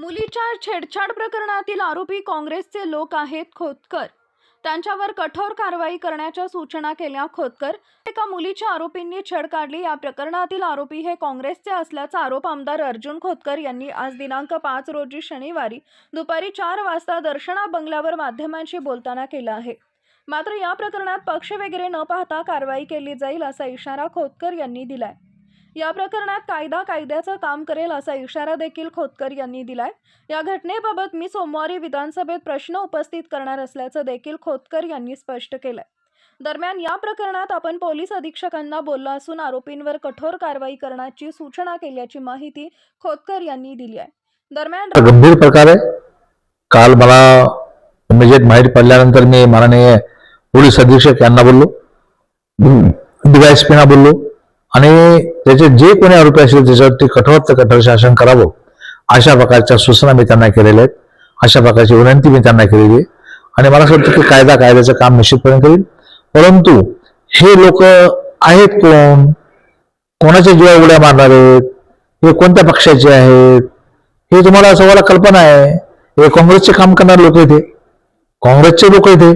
मुलीच्या छेडछाड प्रकरणातील आरोपी काँग्रेसचे लोक आहेत खोतकर. त्यांच्यावर कठोर कारवाई करण्याच्या सूचना केल्या खोतकर. एका मुलीच्या आरोपींनी छेड काढली. या प्रकरणातील आरोपी हे काँग्रेसचे असल्याचा आरोप आमदार अर्जुन खोतकर यांनी आज दिनांक पाच रोजी शनिवारी दुपारी चार वाजता दर्शना बंगल्यावर माध्यमांशी बोलताना केला आहे. मात्र या प्रकरणात पक्ष वगैरे न पाहता कारवाई केली जाईल असा इशारा खोतकर यांनी दिलाय. या प्रकरणात कायदा कायद्याचं काम करेल असा इशारा देखील खोतकर यांनी दिलाय. या घटनेबाबत मी सोमवारी विधानसभेत प्रश्न उपस्थित करणार असल्याचं देखील खोतकर यांनी स्पष्ट केलंय. दरम्यान या प्रकरणात आपण पोलीस अधीक्षकांना बोललो असून आरोपींवर कठोर कारवाई करण्याची सूचना केल्याची माहिती खोतकर यांनी दिली आहे. दरम्यान गंभीर प्रकार आहे. काल मला म्हणजे इमिजिएट माहिती पडल्यानंतर मी माननीय पोलीस अधीक्षक यांना बोललो. डीवायएसपीना बोललो. आणि त्याचे जे कोणी आरोपी असतील त्याच्यावरती कठोर कठोर शासन करावं. अशा प्रकारच्या सूचना मी त्यांना केलेल्या आहेत. अशा प्रकारची विनंती मी त्यांना केलेली आहे. आणि मला असं वाटतं की कायदा कायद्याचं काम निश्चितपणे करील परंतु हे लोक आहेत कोण? कोणाच्या जीवा उड्या मारणार आहेत? हे कोणत्या पक्षाचे आहेत? हे तुम्हाला सगळ्याला कल्पना आहे. हे काँग्रेसचे काम करणारे लोक इथे. काँग्रेसचे लोक इथे.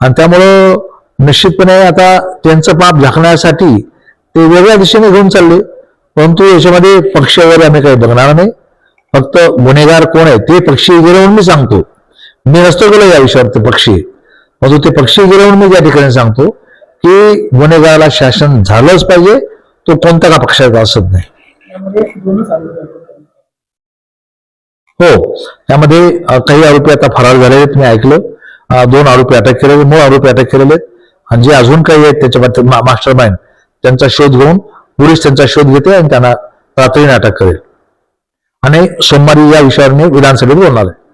आणि त्यामुळं निश्चितपणे आता त्यांचं पाप झाकण्यासाठी ते वेगळ्या दिशेने घेऊन चालले. परंतु याच्यामध्ये पक्ष वगैरे आम्ही काही बघणार नाही. फक्त गुन्हेगार कोण आहे ते पक्षी गिरवून मी सांगतो. मी नसतो गेलो या विषयावर ते पक्षी. परंतु ते पक्षी गिरवून मी या ठिकाणी सांगतो की गुन्हेगाराला शासन झालंच पाहिजे तो कोणत्या का पक्षाचा असत नाही. हो त्यामध्ये काही आरोपी आता फरार झालेले आहेत मी ऐकलं. दोन आरोपी अटक केलेले मूळ आरोपी अटक केलेले आहेत. आणि जे अजून काही आहेत त्याच्या मास्टर माइंड त्यांचा शोध घेऊन पोलीस त्यांचा शोध घेते आणि त्यांना रात्री अटक करेल. आणि सोमवारी या विषयावर मी विधानसभेत बोलणार आहे.